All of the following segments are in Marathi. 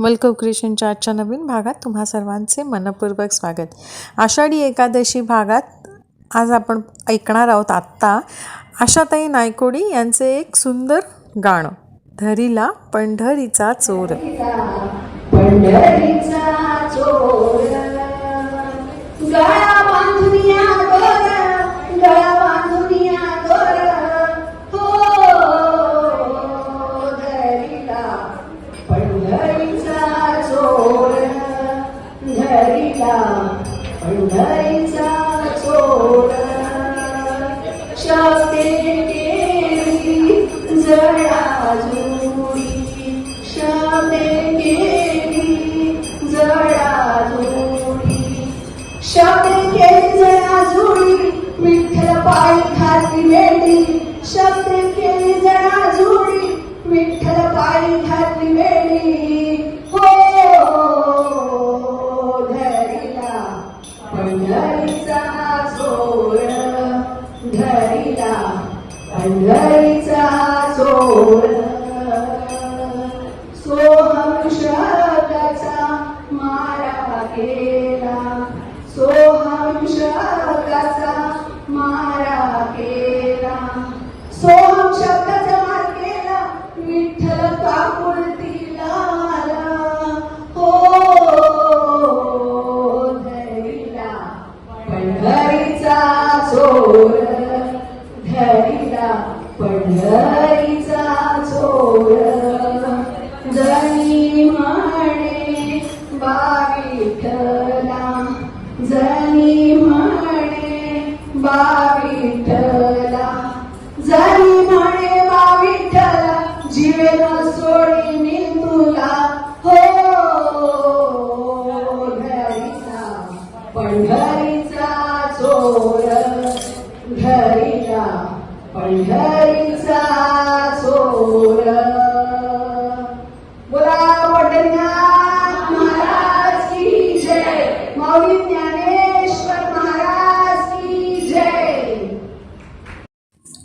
वेलकम क्रिएशनच्या आजच्या नवीन भागात तुम्हा सर्वांचे मनपूर्वक स्वागत. आषाढी एकादशी भागात आज आपण ऐकणार आहोत आत्ता आशाताई नायकोडी यांचे एक सुंदर गाणं धरीला पंढरीचा चोर. पंढरीचा चोर धरीला पंढरीचा चोर शब्दे केली जळा जुडी शब्दे केली जुडी शब्दे केली जळा विठ्ठल पायी घातली वेडी शब्दे केली पंढरीचा चोर सोहम शब्दाचा मारा केला. सोहम शब्दाचा मारा केला. सोहम शब्दाचा मार केला विठ्ठल काकुळतीला तिला हो धरिला. पंढरीचा चोर पंढरीचा चोर जनी म्हणे बाविठला जनी म्हणे बाविठला जनी म्हणे बाविठला जीवन सोडी तुला हो घरीचा पंढरीचा चोर धरिला पंढरीचा चोर बोला पंढरीनाथ महाराज की जय. माऊली ज्ञानेश्वर महाराज की जय.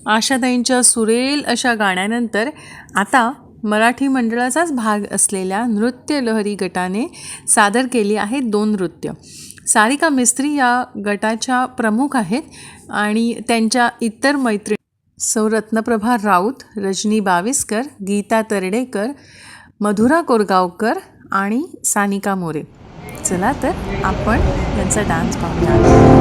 आशाताईंच्या सुरेल अशा गाण्यानंतर आता मराठी मंडळाचाच भाग असलेल्या नृत्य लहरी गटाने सादर केली आहे दोन नृत्य. सारिका मिस्त्री या गटाच्या प्रमुख आहेत आणि त्यांच्या इतर मैत्री सौ रत्नप्रभा राऊत रजनी बाविस्कर गीता तरडेकर मधुरा कोरगावकर आणि सानिका मोरे. चला तर आपण यांचा डान्स पाहूया.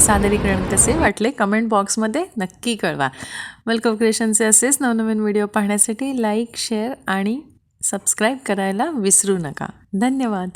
सादरीकरण कसे वाटले कमेंट बॉक्समध्ये नक्की कळवा. वेलकम क्रिएशनचे असेच नवनवीन व्हिडिओ पाहण्यासाठी लाईक शेअर आणि सबस्क्राईब करायला विसरू नका. धन्यवाद.